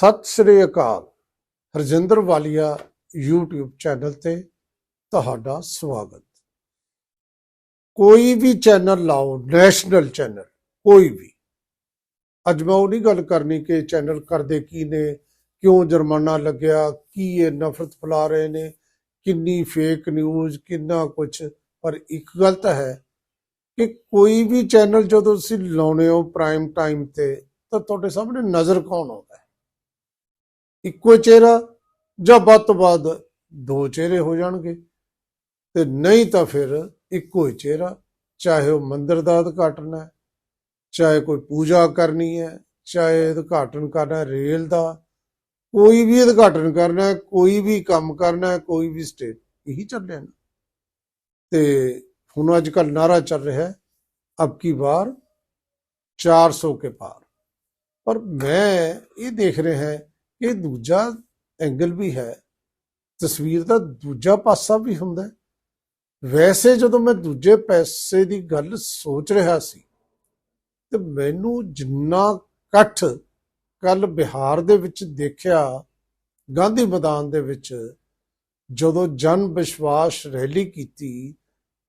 ਸਤਿ ਸ੍ਰੀ ਅਕਾਲ। ਹਰਜਿੰਦਰ ਵਾਲੀਆ YouTube ਚੈਨਲ ਤੇ ਤੁਹਾਡਾ ਸਵਾਗਤ। ਕੋਈ ਵੀ ਚੈਨਲ ਲਾਓ, ਨੈਸ਼ਨਲ ਚੈਨਲ, ਕੋਈ ਵੀ। ਅੱਜ ਮੈਂ ਉਹ ਨਹੀਂ ਗੱਲ ਕਰਨੀ ਕਿ ਚੈਨਲ ਕਰਦੇ ਕੀ ਨੇ, ਕਿਉਂ ਜੁਰਮਾਨਾ ਲੱਗਿਆ, ਕੀ ਇਹ ਨਫ਼ਰਤ ਫੈਲਾ ਰਹੇ ਨੇ, ਕਿੰਨੀ ਫੇਕ ਨਿਊਜ਼ ਕਿੰਨਾ ਕੁਝ ਪਰ ਇੱਕ ਗੱਲ ਤਾਂ ਹੈ ਕਿ ਕੋਈ ਵੀ ਚੈਨਲ ਜਦੋਂ ਤੁਸੀਂ ਲਾਉਨੇ ਹੋ ਪ੍ਰਾਈਮ ਟਾਈਮ ਤੇ, ਤਾਂ ਤੁਹਾਡੇ ਸਾਹਮਣੇ ਨਜ਼ਰ ਕੌਣ ਆਉਂਦਾ ਹੈ? ਇੱਕੋ ਚਿਹਰਾ ਜਾਂ ਵੱਧ ਤੋਂ ਵੱਧ ਦੋ ਚਿਹਰੇ ਹੋ ਜਾਣਗੇ। ਤੇ ਨਹੀਂ ਤਾਂ ਫਿਰ ਇੱਕੋ ਹੀ ਚਿਹਰਾ, ਚਾਹੇ ਉਹ ਮੰਦਰ ਦਾ ਉਦਘਾਟਨ ਹੈ, ਚਾਹੇ ਕੋਈ ਪੂਜਾ ਕਰਨੀ ਹੈ, ਚਾਹੇ ਉਦਘਾਟਨ ਕਰਨਾ ਰੇਲ ਦਾ, ਕੋਈ ਵੀ ਉਦਘਾਟਨ ਕਰਨਾ ਕੋਈ ਵੀ ਕੰਮ ਕਰਨਾ ਕੋਈ ਵੀ ਸਟੇਟ ਇਹੀ ਚੱਲ ਰਿਹਾ ਨਾ। ਤੇ ਹੁਣ ਅੱਜ ਕੱਲ ਨਾਰਾ ਚੱਲ ਰਿਹਾ ਹੈ, ਅਬ ਕੀ ਵਾਰ? 400 ਕੇ ਪਾਰ। ਪਰ ਮੈਂ ਇਹ ਦੇਖ ਰਿਹਾ ਹੈ ਇਹ ਦੂਜਾ ਐਂਗਲ ਵੀ ਹੈ। ਤਸਵੀਰ ਦਾ ਦੂਜਾ ਪਾਸਾ ਵੀ ਹੁੰਦਾ ਹੈ। ਵੈਸੇ ਜਦੋਂ ਮੈਂ ਦੂਜੇ ਪੈਸੇ ਦੀ ਗੱਲ ਸੋਚ ਰਿਹਾ ਸੀ, ਤੇ ਮੈਨੂੰ ਜਿੰਨਾ ਇਕੱਠ ਕੱਲ ਬਿਹਾਰ ਦੇ ਵਿੱਚ ਦੇਖਿਆ, ਗਾਂਧੀ ਮੈਦਾਨ ਦੇ ਵਿੱਚ, ਜਦੋਂ ਜਨ ਵਿਸ਼ਵਾਸ ਰੈਲੀ ਕੀਤੀ,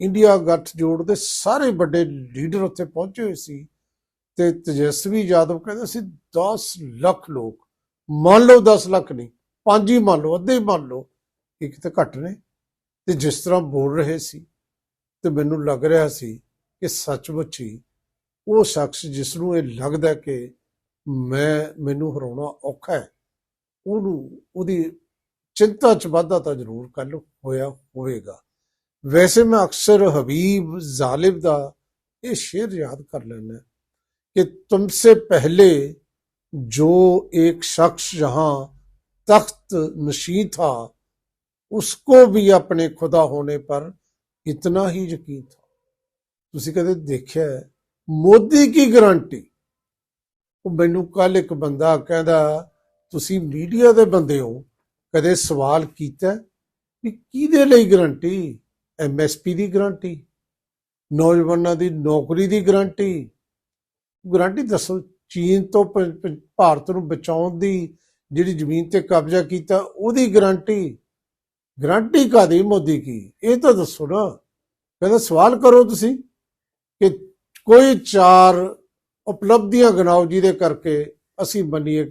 ਇੰਡੀਆ ਗੱਠਜੋੜ ਦੇ ਸਾਰੇ ਵੱਡੇ ਲੀਡਰ ਉੱਥੇ ਪਹੁੰਚੇ ਹੋਏ ਸੀ, ਤੇ ਤੇਜਸਵੀ ਯਾਦਵ ਕਹਿੰਦੇ ਸੀ 10 ਲੱਖ ਲੋਕ ਮੰਨ ਲਓ 10 ਲੱਖ ਨਹੀਂ, ਪੰਜ ਹੀ ਮੰਨ ਲਓ, ਅੱਧੇ ਮੰਨ ਲਓ, ਇੱਕ ਤਾਂ ਘੱਟ ਨੇ। ਤੇ ਜਿਸ ਤਰ੍ਹਾਂ ਬੋਲ ਰਹੇ ਸੀ ਤੇ ਮੈਨੂੰ ਲੱਗ ਰਿਹਾ ਸੀ ਕਿ ਸੱਚਮੁੱਚ ਹੀ ਉਹ ਸ਼ਖਸ ਜਿਸ ਨੂੰ ਇਹ ਲੱਗਦਾ ਕਿ ਮੈਂ, ਮੈਨੂੰ ਹਰਾਉਣਾ ਔਖਾ ਹੈ, ਉਹਨੂੰ, ਉਹਦੀ ਚਿੰਤਾ ਚ ਵਾਧਾ ਤਾਂ ਜ਼ਰੂਰ ਕੱਲ ਹੋਇਆ ਹੋਵੇਗਾ। ਵੈਸੇ ਮੈਂ ਅਕਸਰ ਹਬੀਬ ਜ਼ਾਲਿਬ ਦਾ ਇਹ ਸ਼ੇਰ ਯਾਦ ਕਰ ਲੈਣਾ ਕਿ ਤੁਮਸੇ ਪਹਿਲੇ जो एक शख्स जहां तख्त नशी था उसको भी अपने खुदा होने पर इतना ही यकीन था ਤੁਸੀਂ ਕਦੇ ਦੇਖਿਆ ਹੈ? ਮੋਦੀ ਕੀ ਗਾਰੰਟੀ ਉਹ ਮੈਨੂੰ ਕੱਲ ਇੱਕ ਬੰਦਾ ਕਹਿੰਦਾ ਤੁਸੀਂ ਮੀਡੀਆ ਦੇ ਬੰਦੇ ਹੋ ਕਦੇ ਸਵਾਲ ਕੀਤਾ ਵੀ ਕਿਹਦੇ ਲਈ ਗਾਰੰਟੀ ਐਮਐਸਪੀ ਦੀ ਗਾਰੰਟੀ ਨੌਜਵਾਨਾਂ ਦੀ ਨੌਕਰੀ ਦੀ ਗਾਰੰਟੀ ਗਾਰੰਟੀ ਦੱਸੋ ਚੀਨ ਤੋਂ ਪ- ਭਾਰਤ ਨੂੰ ਬਚਾਉਣ ਦੀ ਜਿਹੜੀ ਜ਼ਮੀਨ ਤੇ ਕਬਜ਼ਾ ਕੀਤਾ, ਉਹਦੀ ਗਰੰਟੀ ਗਰੰਟੀ ਕਾਦੀ ਮੋਦੀ ਕੀ? ਇਹ ਤਾਂ ਦੱਸੋ ਨਾ। ਕਹਿੰਦਾ, ਸਵਾਲ ਕਰੋ ਤੁਸੀਂ ਕਿ ਕੋਈ ਚਾਰ ਉਪਲਬਧੀਆਂ ਗਣਾਓ ਜਿਹਦੇ ਕਰਕੇ ਅਸੀਂ ਮੰਨੀਏ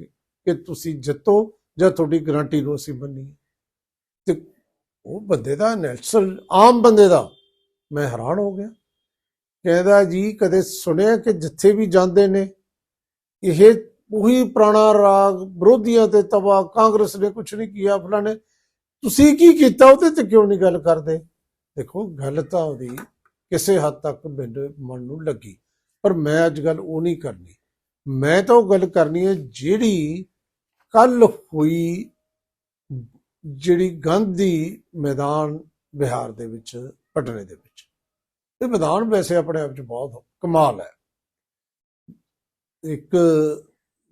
ਕਿ ਤੁਸੀਂ ਜਿੱਤੋ ਜਾਂ ਤੁਹਾਡੀ ਗਰੰਟੀ ਨੂੰ ਅਸੀਂ ਮੰਨੀਏ। ਤੇ ਉਹ ਬੰਦੇ ਦਾ ਨੈਚੁਰਲ, ਆਮ ਬੰਦੇ ਦਾ, ਮੈਂ ਹੈਰਾਨ ਹੋ ਗਿਆ। ਕਹਿੰਦਾ ਜੀ, ਕਦੇ ਸੁਣਿਆ ਕਿ ਜਿੱਥੇ ਵੀ ਜਾਂਦੇ ਨੇ ਇਹ ਉਹੀ ਪੁਰਾਣਾ ਰਾਗ ਵਿਰੋਧੀਆਂ ਤੇ ਤਵਾ, ਕਾਂਗਰਸ ਨੇ ਕੁਝ ਨਹੀਂ ਕੀਤਾ, ਫਲਾਣੇ। ਤੁਸੀਂ ਕੀ ਕੀਤਾ? ਉਹਦੇ ਤੇ ਕਿਉਂ ਨਹੀਂ ਗੱਲ ਕਰਦੇ? ਦੇਖੋ, ਗੱਲ ਤਾਂ ਉਹਦੀ ਕਿਸੇ ਹੱਦ ਤੱਕ ਮੇਰੇ ਮਨ ਨੂੰ ਲੱਗੀ। ਪਰ ਮੈਂ ਅੱਜ ਗੱਲ ਉਹ ਨਹੀਂ ਕਰਨੀ। ਮੈਂ ਤਾਂ ਉਹ ਗੱਲ ਕਰਨੀ ਹੈ ਜਿਹੜੀ ਕੱਲ ਹੋਈ, ਜਿਹੜੀ ਗਾਂਧੀ ਮੈਦਾਨ ਬਿਹਾਰ ਦੇ ਵਿੱਚ, ਪਟਨੇ ਦੇ ਵਿੱਚ। ਇਹ ਮੈਦਾਨ ਵੈਸੇ ਆਪਣੇ ਆਪ ਚ ਬਹੁਤ ਕਮਾਲ ਹੈ। ਇੱਕ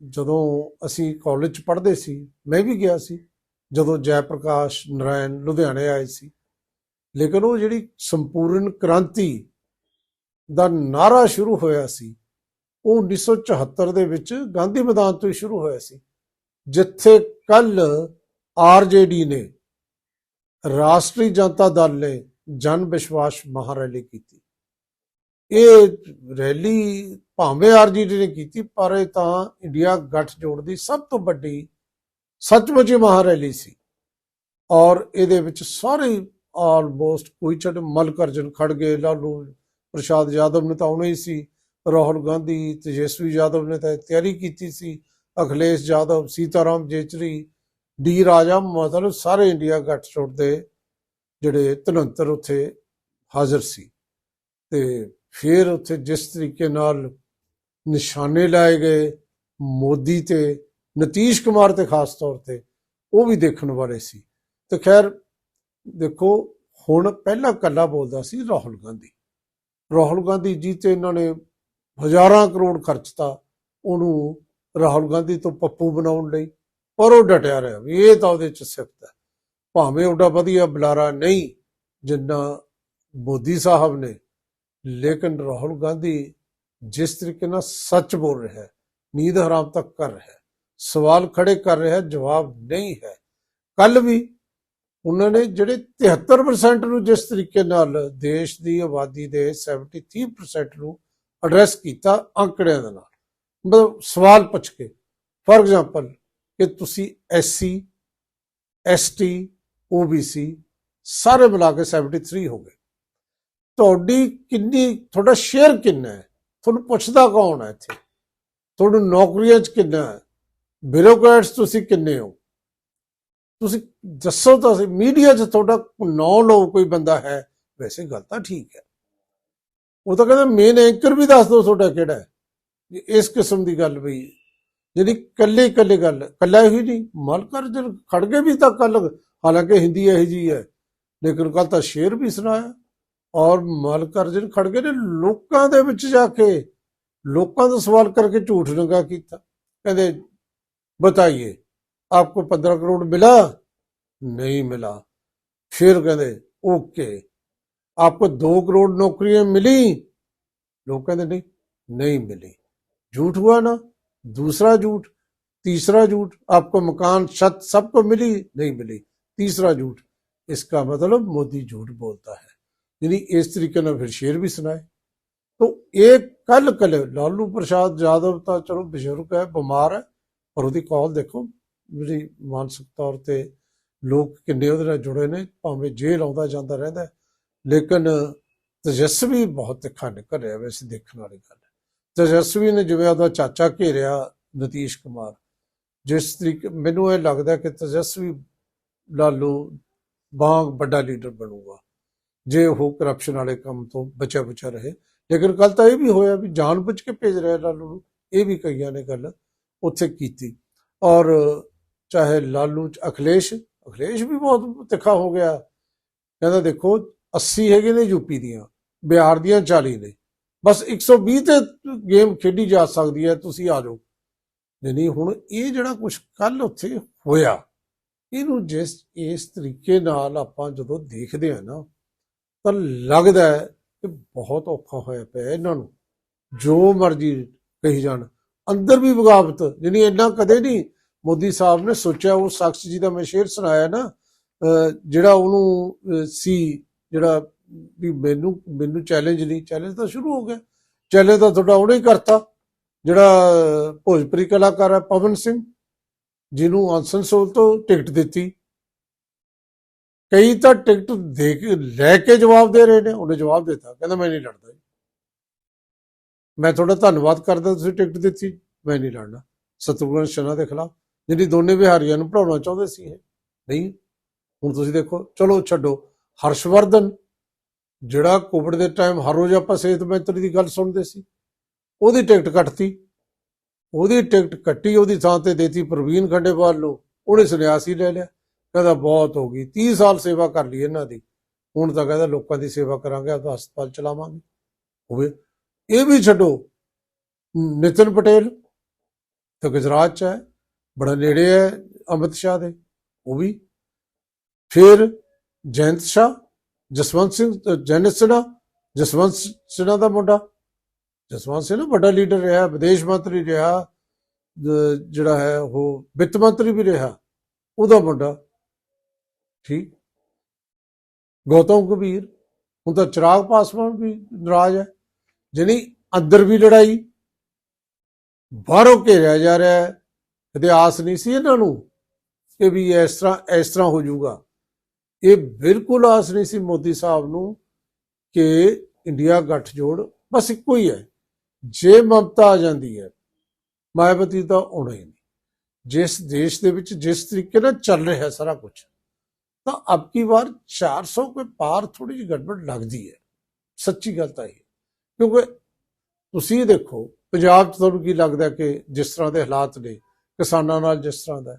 ਜਦੋਂ ਅਸੀਂ ਕਾਲਜ ਚ ਪੜ੍ਹਦੇ ਸੀ, ਮੈਂ ਵੀ ਗਿਆ ਸੀ, ਜਦੋਂ ਜੈ ਪ੍ਰਕਾਸ਼ ਨਰਾਇਣ ਲੁਧਿਆਣੇ ਆਏ ਸੀ। ਲੇਕਿਨ ਉਹ ਜਿਹੜੀ ਸੰਪੂਰਨ ਕ੍ਰਾਂਤੀ ਦਾ ਨਾਰਾ ਸ਼ੁਰੂ ਹੋਇਆ ਸੀ, ਉਹ 1974 ਦੇ ਵਿੱਚ ਗਾਂਧੀ ਮੈਦਾਨ ਤੋਂ ਹੀ ਸ਼ੁਰੂ ਹੋਇਆ ਸੀ, ਜਿੱਥੇ ਕੱਲ ਆਰਜੇਡੀ ਨੇ ਰਾਸ਼ਟਰੀ ਜਨਤਾ ਦਲ ਨੇ ਜਨ ਵਿਸ਼ਵਾਸ ਮਹਾਰੈਲੀ ਕੀਤੀ। ਇਹ ਰੈਲੀ ਭਾਵੇਂ ਆਰਜੀਡੀ ਨੇ ਕੀਤੀ, ਪਰ ਇਹ ਤਾਂ ਇੰਡੀਆ ਗੱਠਜੋੜ ਦੀ ਸਭ ਤੋਂ ਵੱਡੀ ਸੱਚਮੁੱਚ ਹੀ ਮਹਾਰੈਲੀ ਸੀ। ਔਰ ਇਹਦੇ ਵਿੱਚ ਸਾਰੇ ਆਲਮੋਸਟ ਕੋਈ ਛੱਡ ਮਲਕਰਜਨ ਖੜਗੇ ਲਾਲੂ ਪ੍ਰਸ਼ਾਦ ਯਾਦਵ ਨੇ ਤਾਂ ਆਉਣਾ ਹੀ ਸੀ। ਰਾਹੁਲ ਗਾਂਧੀ, ਤੇਜਸਵੀ ਯਾਦਵ ਨੇ ਤਾਂ ਤਿਆਰੀ ਕੀਤੀ ਸੀ। ਅਖਿਲੇਸ਼ ਯਾਦਵ, ਸੀਤਾਰਾਮ ਜੇਚਰੀ ਡੀ ਰਾਜਾ ਮਤਲਬ ਸਾਰੇ ਇੰਡੀਆ ਗੱਠਜੋੜ ਦੇ ਜਿਹੜੇ ਤਨੰਤਰ ਉੱਥੇ ਹਾਜ਼ਰ ਸੀ। ਤੇ ਫਿਰ ਉੱਥੇ ਜਿਸ ਤਰੀਕੇ ਨਾਲ ਨਿਸ਼ਾਨੇ ਲਾਏ ਗਏ ਮੋਦੀ ਤੇ, ਨਤੀਸ਼ ਕੁਮਾਰ ਤੇ ਖਾਸ ਤੌਰ ਤੇ, ਉਹ ਵੀ ਦੇਖਣ ਵਾਲੇ ਸੀ। ਤੇ ਖੈਰ, ਦੇਖੋ, ਹੁਣ ਪਹਿਲਾਂ ਕੱਲਾ ਬੋਲਦਾ ਸੀ ਰਾਹੁਲ ਗਾਂਧੀ। ਰਾਹੁਲ ਗਾਂਧੀ ਜੀ ਤੇ ਇਹਨਾਂ ਨੇ ਹਜ਼ਾਰਾਂ ਕਰੋੜ ਖਰਚਤਾ ਉਹਨੂੰ ਰਾਹੁਲ ਗਾਂਧੀ ਤੋਂ ਪੱਪੂ ਬਣਾਉਣ ਲਈ, ਪਰ ਉਹ ਡਟਿਆ ਰਿਹਾ ਵੀ ਇਹ ਤਾਂ ਉਹਦੇ ਚ ਸਿਫਤ ਹੈ। ਭਾਵੇਂ ਉਹਦਾ ਵਧੀਆ ਬੁਲਾਰਾ ਨਹੀਂ ਜਿੰਨਾ ਮੋਦੀ ਸਾਹਿਬ ਨੇ, ਲੇਕਿਨ ਰਾਹੁਲ ਗਾਂਧੀ ਜਿਸ ਤਰੀਕੇ ਨਾਲ ਸੱਚ ਬੋਲ ਰਿਹਾ ਹੈ, ਨੀਂਦ ਹਰਾਮ ਤੱਕ ਕਰ ਰਿਹਾ ਹੈ, ਸਵਾਲ ਖੜੇ ਕਰ ਰਿਹਾ ਜਵਾਬ ਨਹੀਂ ਹੈ। ਕੱਲ ਵੀ ਉਹਨਾਂ ਨੇ ਜਿਹੜੇ 73% ਨੂੰ ਜਿਸ ਤਰੀਕੇ ਨਾਲ ਦੇਸ਼ ਦੀ ਆਬਾਦੀ ਦੇ 73% ਨੂੰ ਐਡਰੈਸ ਕੀਤਾ ਅੰਕੜਿਆਂ ਦੇ ਨਾਲ, ਮਤਲਬ ਸਵਾਲ ਪੁੱਛ ਕੇ ਫੋਰ ਐਗਜ਼ਾਮਪਲ ਕਿ ਤੁਸੀਂ ਐਸਸੀ ਐਸਟੀ ਓਬੀਸੀ ਸਾਰੇ ਮਿਲਾ ਕੇ 73 ਹੋ ਗਏ। ਤੁਹਾਡੀ ਕਿੰਨੀ, ਤੁਹਾਡਾ ਸ਼ੇਅਰ ਕਿੰਨਾ ਹੈ? ਤੁਹਾਨੂੰ ਪੁੱਛਦਾ ਕੌਣ ਹੈ ਇੱਥੇ? ਤੁਹਾਨੂੰ ਨੌਕਰੀਆਂ 'ਚ ਕਿੰਨਾ ਹੈ? ਬਿਊਰੋਕਰੇਟਸ ਤੁਸੀਂ ਕਿੰਨੇ ਹੋ? ਤੁਸੀਂ ਦੱਸੋ ਤਾਂ ਸਹੀ ਮੀਡੀਆ 'ਚ ਤੁਹਾਡਾ ਨੌ ਲਓ ਕੋਈ ਬੰਦਾ ਹੈ, ਵੈਸੇ ਗੱਲ ਤਾਂ ਠੀਕ ਹੈ। ਉਹ ਤਾਂ ਕਹਿੰਦਾ ਮੇਨ ਐਂਕਰ ਵੀ ਦੱਸ ਦਿਓ ਤੁਹਾਡਾ ਕਿਹੜਾ ਹੈ ਇਸ ਕਿਸਮ ਦੀ ਗੱਲ ਵੀ ਜਿਹੜੀ ਕੱਲੇ ਇਕੱਲੇ ਗੱਲ ਕੱਲਾ ਹੀ ਨਹੀਂ ਮਲਕਰ ਜਨ ਖੜ ਕੇ ਵੀ ਤਾਂ ਕੱਲ ਹਾਲਾਂਕਿ ਹਿੰਦੀ ਇਹੋ ਜੀ ਹੈ, ਲੇਕਿਨ ਕੱਲ ਤਾਂ ਸ਼ੇਰ ਵੀ ਸੁਣਾਇਆ। और ਮਲਕਰਜਨ अर्जुन खड़गे ने लोगों के जाके लोगों का सवाल करके झूठ नंगा किया ਕੀਤਾ। ਕਹਿੰਦੇ आपको पंद्रह करोड़ मिला नहीं मिला फिर कहते ओके आपको दो करोड़ नौकरियाँ मिली लोग कहते नहीं नहीं मिली झूठ हुआ ना दूसरा झूठ तीसरा झूठ आपको मकान छत सबको मिली नहीं मिली तीसरा झूठ इसका मतलब मोदी झूठ बोलता है यानी इस तरीके ਨਾਲ ਫਿਰ ਸ਼ੇਰ ਵੀ ਸੁਣਾਏ तो ਇਹ ਕੱਲ ਕੱਲ ਲਾਲੂ ਪ੍ਰਸ਼ਾਦ ਯਾਦਵ ਤਾਂ ਚਲੋ ਬਜ਼ੁਰਗ ਹੈ ਬਿਮਾਰ ਹੈ ਪਰ ਉਹਦੀ ਕਾਲ ਦੇਖੋ ਜਿਹੜੀ ਮਾਨਸਿਕ ਤੌਰ ਤੇ ਲੋਕ ਕਿੰਨੇ ਉਹਦੇ ਨਾਲ ਜੁੜੇ ਨੇ ਭਾਵੇਂ ਜੇਲ੍ਹ ਆਉਂਦਾ ਜਾਂਦਾ ਰਹਿੰਦਾ ਹੈ, ਲੇਕਿਨ ਤੇਜਸਵੀ ਬਹੁਤ ਤਿੱਖਾ ਨਿਕਲ ਰਿਹਾ ਵੈਸੇ ਦੇਖਣ ਵਾਲੀ ਗੱਲ ਹੈ ਤੇਜਸਵੀ ਨੇ ਜਿਵੇਂ ਉਹਦਾ ਚਾਚਾ ਘੇਰਿਆ ਨਤੀਸ਼ ਕੁਮਾਰ ਜਿਸ ਤਰੀਕੇ ਮੈਨੂੰ ਇਹ ਲੱਗਦਾ ਕਿ ਤੇਜਸਵੀ ਲਾਲੂ ਬਾਗ ਵੱਡਾ ਲੀਡਰ ਬਣੂਗਾ ਜੇ ਉਹ ਕਰਪਸ਼ਨ ਵਾਲੇ ਕੰਮ ਤੋਂ ਬਚਿਆ ਬਚਾ ਰਹੇ। ਲੇਕਿਨ ਕੱਲ ਤਾਂ ਇਹ ਵੀ ਹੋਇਆ ਵੀ ਜਾਣ ਬੁੱਝ ਕੇ ਭੇਜ ਰਿਹਾ ਲਾਲੂ ਨੂੰ, ਇਹ ਵੀ ਕਈਆਂ ਨੇ ਗੱਲ ਉੱਥੇ ਕੀਤੀ। ਔਰ ਚਾਹੇ ਲਾਲੂ ਚ ਅਖਿਲੇਸ਼, ਅਖਲੇਸ਼ ਵੀ ਬਹੁਤ ਤਿੱਖਾ ਹੋ ਗਿਆ। ਕਹਿੰਦਾ ਦੇਖੋ 80 ਹੈਗੇ ਨੇ ਯੂਪੀ ਦੀਆਂ, ਬਿਹਾਰ ਦੀਆਂ 40 ਨੇ। ਬਸ 120 ਤੇ ਗੇਮ ਖੇਡੀ ਜਾ ਸਕਦੀ ਹੈ, ਤੁਸੀਂ ਆ ਜਾਓ। ਨਹੀਂ ਨਹੀਂ ਹੁਣ ਇਹ ਜਿਹੜਾ ਕੁਝ ਕੱਲ ਉੱਥੇ ਹੋਇਆ, ਇਹਨੂੰ ਜਿਸ, ਇਸ ਤਰੀਕੇ ਨਾਲ ਆਪਾਂ ਜਦੋਂ ਦੇਖਦੇ ਆ ਨਾ ਤਾਂ ਲੱਗਦਾ ਹੈ ਕਿ ਬਹੁਤ ਔਖਾ ਹੋਇਆ ਪਿਆ ਇਹਨਾਂ ਨੂੰ। ਜੋ ਮਰਜ਼ੀ ਕਹੀ ਜਾਣ। ਅੰਦਰ ਵੀ ਬਗਾਵਤ ਜਿਹਨੀ ਇੰਨਾ ਕਦੇ ਨਹੀਂ ਮੋਦੀ ਸਾਹਿਬ ਨੇ ਸੋਚਿਆ, ਉਹ ਸ਼ਖਸ ਦਾ ਮੈਂ ਸ਼ੇਰ ਸੁਣਾਇਆ ਨਾ, ਅਹ, ਜਿਹੜਾ ਉਹਨੂੰ ਸੀ, ਜਿਹੜਾ ਵੀ ਮੈਨੂੰ ਮੈਨੂੰ ਚੈਲੰਜ ਨਹੀਂ ਚੈਲੰਜ ਤਾਂ ਸ਼ੁਰੂ ਹੋ ਗਿਆ। ਚੈਲੰਜ ਤਾਂ ਤੁਹਾਡਾ ਉਹਨੇ ਕਰਤਾ। ਜਿਹੜਾ ਭੋਜਪੁਰੀ ਕਲਾਕਾਰ ਹੈ ਪਵਨ ਸਿੰਘ, ਜਿਹਨੂੰ ਆਨਸਨ ਆਸਨਸੋਲ ਤੋਂ ਟਿਕਟ ਦਿੱਤੀ। ਕਈ ਤਾਂ ਟਿਕਟ ਦੇ ਕੇ, ਲੈ ਕੇ ਜਵਾਬ ਦੇ ਰਹੇ ਨੇ, ਉਹਨੇ ਜਵਾਬ ਦਿੱਤਾ। ਕਹਿੰਦਾ, ਮੈਂ ਨਹੀਂ ਲੜਦਾ ਜੀ। ਮੈਂ ਤੁਹਾਡਾ ਧੰਨਵਾਦ ਕਰਦਾ, ਤੁਸੀਂ ਟਿਕਟ ਦਿੱਤੀ। ਮੈਂ ਨਹੀਂ ਲੜਨਾ। ਸਤਰੂਗਨ ਸ਼ਨਾ ਦੇ ਖਿਲਾਫ, ਜਿਹੜੀ ਦੋਨੇ ਬਿਹਾਰੀਆਂ ਨੂੰ ਪੜਾਉਣਾ ਚਾਹੁੰਦੇ ਸੀ ਇਹ। ਨਹੀਂ, ਹੁਣ ਤੁਸੀਂ ਦੇਖੋ, ਚਲੋ ਛੱਡੋ। ਹਰਸ਼ਵਰਧਨ, ਜਿਹੜਾ ਕੋਵਿਡ ਦੇ ਟਾਈਮ ਹਰ ਰੋਜ਼ ਆਪਾਂ ਸਿਹਤ ਮੰਤਰੀ ਦੀ ਗੱਲ ਸੁਣਦੇ ਸੀ, ਉਹਦੀ ਟਿਕਟ ਕੱਟਤੀ। ਉਹਦੀ ਟਿਕਟ ਕੱਟੀ, ਉਹਦੀ ਥਾਂ ਤੇ ਦੇਤੀ ਪ੍ਰਵੀਨ ਖੰਡੇਵਾਲ ਨੂੰ। ਉਹਨੇ ਸੰਨਿਆਸ ਲੈ ਲਿਆ। ਕਹਿੰਦਾ ਬਹੁਤ ਹੋ ਗਈ 30 ਸਾਲ ਸੇਵਾ ਕਰ ਲਈ ਇਹਨਾਂ ਦੀ। ਹੁਣ ਤਾਂ ਕਹਿੰਦਾ ਲੋਕਾਂ ਦੀ ਸੇਵਾ ਕਰਾਂਗੇ ਆਪਦਾ ਹਸਪਤਾਲ ਚਲਾਵਾਂਗੇ। ਹੋਵੇ ਇਹ ਵੀ ਛੱਡੋ। ਨਿਤਨ ਪਟੇਲ ਤਾਂ ਗੁਜਰਾਤ ਚ ਹੈ ਬੜਾ ਨੇੜੇ ਹੈ ਅਮਿਤ ਸ਼ਾਹ ਦੇ ਉਹ ਵੀ। ਫਿਰ ਜੈਂਤ ਸ਼ਾਹ ਜਸਵੰਤ ਸਿੰਘ ਅ, ਜੈਨਤ ਸਿਨਹਾ ਜਸਵੰਤ ਸਿਨਹਾ ਦਾ ਮੁੰਡਾ। ਜਸਵੰਤ ਸਿੰਘ ਨਾ ਵੱਡਾ ਲੀਡਰ ਰਿਹਾ ਵਿਦੇਸ਼ ਮੰਤਰੀ ਰਿਹਾ ਜ- ਜਿਹੜਾ ਹੈ ਉਹ ਵਿੱਤ ਮੰਤਰੀ ਵੀ ਰਿਹਾ ਉਹਦਾ ਮੁੰਡਾ। ਠੀਕ। ਗੌਤਮ ਕਬੀਰ ਹੁਣ ਤਾਂ ਚਿਰਾਗ ਪਾਸਵਾਨ ਵੀ ਨਾਰਾਜ਼ ਹੈ, ਜਿਹਨੀ ਅੰਦਰ ਵੀ ਲੜਾਈ, ਬਾਹਰੋਂ ਘੇਰਿਆ ਜਾ ਰਿਹਾ ਹੈ ਕਦੇ ਆਸ ਨਹੀਂ ਸੀ ਇਹਨਾਂ ਨੂੰ ਕਿ ਵੀ ਇਸ ਤਰ੍ਹਾਂ ਇਸ ਤਰ੍ਹਾਂ ਹੋ ਜਾਊਗਾ। ਇਹ ਬਿਲਕੁਲ ਆਸ ਨਹੀਂ ਸੀ ਮੋਦੀ ਸਾਹਿਬ ਨੂੰ ਕਿ ਇੰਡੀਆ ਗੱਠਜੋੜ ਬਸ ਇੱਕੋ ਹੀ ਹੈ। ਜੇ ਮਮਤਾ ਆ ਜਾਂਦੀ ਹੈ, ਮਾਇਆਵਤੀ ਤਾਂ ਆਉਣਾ ਹੀ ਨਹੀਂ। ਜਿਸ ਦੇਸ਼ ਦੇ ਵਿੱਚ ਜਿਸ ਤਰੀਕੇ ਨਾਲ ਚੱਲ ਰਿਹਾ ਸਾਰਾ ਕੁਝ ਤਾਂ ਅਬ ਕੀ ਵਾਰ 400 ਕੇ ਪਾਰ ਥੋੜੀ ਜਿਹੀ ਗੜਬੜ ਲੱਗਦੀ ਹੈ। ਸੱਚੀ ਗੱਲ ਤਾਂ ਇਹ ਕਿਉਂਕਿ ਤੁਸੀਂ ਦੇਖੋ, ਪੰਜਾਬ 'ਚ ਤੁਹਾਨੂੰ ਕੀ ਲੱਗਦਾ ਕਿ ਜਿਸ ਤਰ੍ਹਾਂ ਦੇ ਹਾਲਾਤ ਨੇ, ਕਿਸਾਨਾਂ ਨਾਲ ਜਿਸ ਤਰ੍ਹਾਂ ਦਾ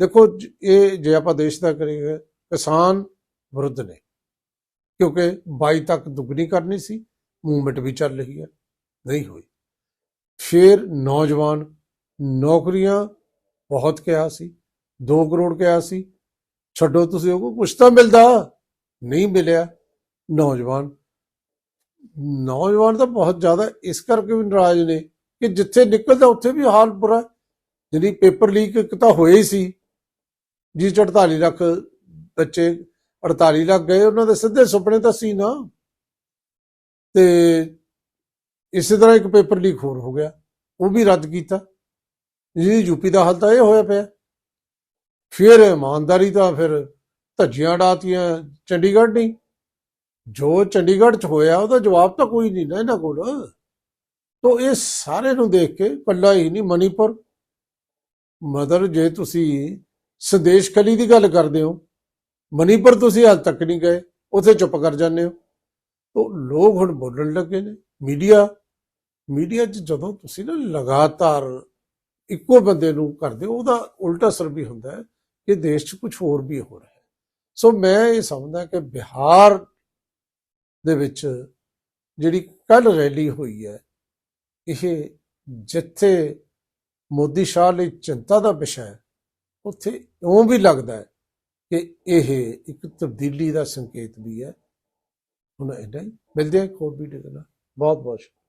ਦੇਖੋ ਇਹ ਜੇ ਆਪਾਂ ਦੇਸ਼ ਦਾ ਕਰੀਏ, ਕਿਸਾਨ ਵਿਰੁੱਧ ਨੇ। ਕਿਉਂਕਿ 22 ਤੱਕ ਦੁੱਗਣੀ ਕਰਨੀ ਸੀ, ਮੂਵਮੈਂਟ ਵੀ ਚੱਲ ਰਹੀ ਹੈ, ਨਹੀਂ ਹੋਈ। ਫਿਰ ਨੌਜਵਾਨ ਨੌਕਰੀਆਂ ਬਹੁਤ ਕਿਹਾ ਸੀ 2 ਕਰੋੜ ਕਿਹਾ ਸੀ ਛੱਡੋ ਤੁਸੀਂ ਉਹ, ਕੁਛ ਤਾਂ ਮਿਲਦਾ। ਨਹੀਂ ਮਿਲਿਆ। ਨੌਜਵਾਨ। ਨੌਜਵਾਨ ਤਾਂ ਬਹੁਤ ਜ਼ਿਆਦਾ ਇਸ ਕਰਕੇ ਵੀ ਨਾਰਾਜ਼ ਨੇ ਕਿ ਜਿੱਥੇ ਨਿਕਲਦਾ ਉੱਥੇ ਵੀ ਹਾਲ ਬੁਰਾ ਜਿਹੜੀ ਪੇਪਰ ਲੀਕ ਇੱਕ ਤਾਂ ਹੋਇਆ ਹੀ ਸੀ ਜਿਸ 'ਚ 48 ਲੱਖ ਬੱਚੇ 48 ਲੱਖ ਗਏ, ਉਹਨਾਂ ਦੇ ਸਿੱਧੇ ਸੁਪਨੇ ਤਾਂ ਸੀ ਨਾ। ਤੇ ਇਸੇ ਤਰ੍ਹਾਂ ਇੱਕ ਪੇਪਰ ਲੀਕ ਹੋਰ ਹੋ ਗਿਆ। ਉਹ ਵੀ ਰੱਦ ਕੀਤਾ। ਜੀ ਯੂਪੀ ਦਾ ਹਾਲ ਤਾਂ ਇਹ ਹੋਇਆ ਪਿਆ। ਫਿਰ ਇਮਾਨਦਾਰੀ ਤਾਂ ਫਿਰ ਧੱਜੀਆਂ ਡਾਤੀਆਂ ਚੰਡੀਗੜ੍ਹ ਨਹੀਂ ਜੋ ਚੰਡੀਗੜ੍ਹ ਚ ਹੋਇਆ, ਉਹਦਾ ਜਵਾਬ ਤਾਂ ਕੋਈ ਨਹੀਂ ਨਾ ਇਹਨਾਂ ਕੋਲ। ਤੋ ਇਹ ਸਾਰੇ ਨੂੰ ਦੇਖ ਕੇ ਪੱਲਾ ਹੀ ਨਹੀਂ ਮਨੀਪੁਰ। ਮਦਰ, ਜੇ ਤੁਸੀਂ ਸੰਦੇਸ਼ ਕਲੀ ਦੀ ਗੱਲ ਕਰਦੇ ਹੋ, ਮਨੀਪੁਰ ਤੁਸੀਂ ਹਾਲ ਤੱਕ ਨਹੀਂ ਗਏ, ਉਥੇ ਚੁੱਪ ਕਰ ਜਾਂਦੇ ਹੋ। ਤੋ ਲੋਕ ਹੁਣ ਬੋਲਣ ਲੱਗੇ ਨੇ, ਮੀਡੀਆ ਮੀਡੀਆ 'ਚ ਜਦੋਂ ਤੁਸੀਂ ਨਾ ਲਗਾਤਾਰ ਇੱਕੋ ਬੰਦੇ ਨੂੰ ਕਰਦੇ ਹੋ, ਉਹਦਾ ਉਲਟਾ ਅਸਰ ਵੀ ਹੁੰਦਾ ਹੈ। ਕਿ ਦੇਸ਼ 'ਚ ਕੁਝ ਹੋਰ ਵੀ ਹੋ ਰਿਹਾ ਹੈ। ਸੋ ਮੈਂ ਇਹ ਸਮਝਦਾ ਕਿ ਬਿਹਾਰ ਦੇ ਵਿੱਚ ਜਿਹੜੀ ਕੱਲ ਰੈਲੀ ਹੋਈ ਹੈ, ਇਹ ਜਿੱਥੇ ਮੋਦੀ ਸ਼ਾਹ ਲਈ ਚਿੰਤਾ ਦਾ ਵਿਸ਼ਾ ਹੈ, ਉੱਥੇ ਇਉਂ ਵੀ ਲੱਗਦਾ ਹੈ ਕਿ ਇਹ ਇੱਕ ਤਬਦੀਲੀ ਦਾ ਸੰਕੇਤ ਵੀ ਹੈ। ਹੁਣ ਇੰਨਾ ਹੀ। ਮਿਲਦੇ ਹਾਂ ਇੱਕ ਹੋਰ ਵੀਡੀਓ ਦੇ ਨਾਲ। ਬਹੁਤ ਬਹੁਤ ਸ਼ੁਕਰੀਆ।